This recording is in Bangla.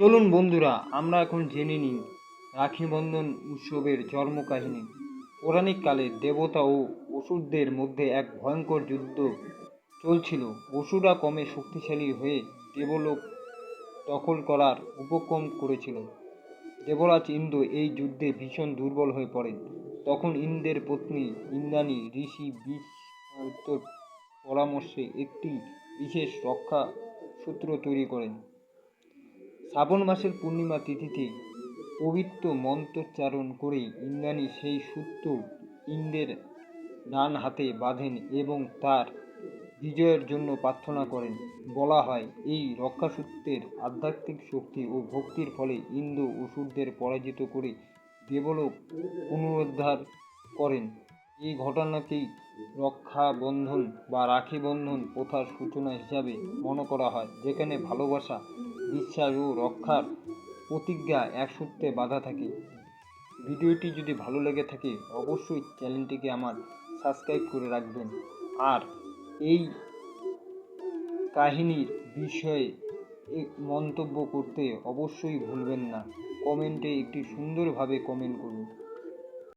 চলুন বন্ধুরা, আমরা এখন জেনে নিই রাখি বন্ধন উৎসবের জন্মকাহিনী। পৌরাণিক কালে দেবতা ও অসুরদের মধ্যে এক ভয়ঙ্কর যুদ্ধ চলছিল। অসুররা কমে শক্তিশালী হয়ে দেবলোক দখল করার উপক্রম করেছিল। দেবরাজ ইন্দ্র এই যুদ্ধে ভীষণ দুর্বল হয়ে পড়েন। তখন ইন্দ্রের পত্নী ইন্দ্রাণী ঋষি বিশ্বর পরামর্শে একটি বিশেষ রক্ষা সূত্র তৈরি করেন। শ্রাবণ মাসের পূর্ণিমা তিথিতে পবিত্র মন্ত্রোচ্চারণ করে ইন্দ্রাণী সেই সূত্র ইন্দ্রের ডান হাতে বাঁধেন এবং তার বিজয়ের জন্য প্রার্থনা করেন। বলা হয়, এই রক্ষাসূত্রের আধ্যাত্মিক শক্তি ও ভক্তির ফলে ইন্দ্র অসুরদের পরাজিত করে দেবলোক পুনরুদ্ধার করেন। এই ঘটনাকেই রক্ষাবন্ধন বা রাখি বন্ধন প্রথার সূচনা হিসাবে মনে করা হয়, যেখানে ভালোবাসা বিশ্বাস ও রক্ষার প্রতিজ্ঞা এক সূত্রে বাঁধা থাকে। ভিডিওটি যদি ভালো লেগে থাকে, অবশ্যই চ্যানেলটিকে আমার সাবস্ক্রাইব করে রাখবেন। আর এই কাহিনীর বিষয়ে মন্তব্য করতে অবশ্যই ভুলবেন না। কমেন্টে একটি সুন্দরভাবে কমেন্ট করুন।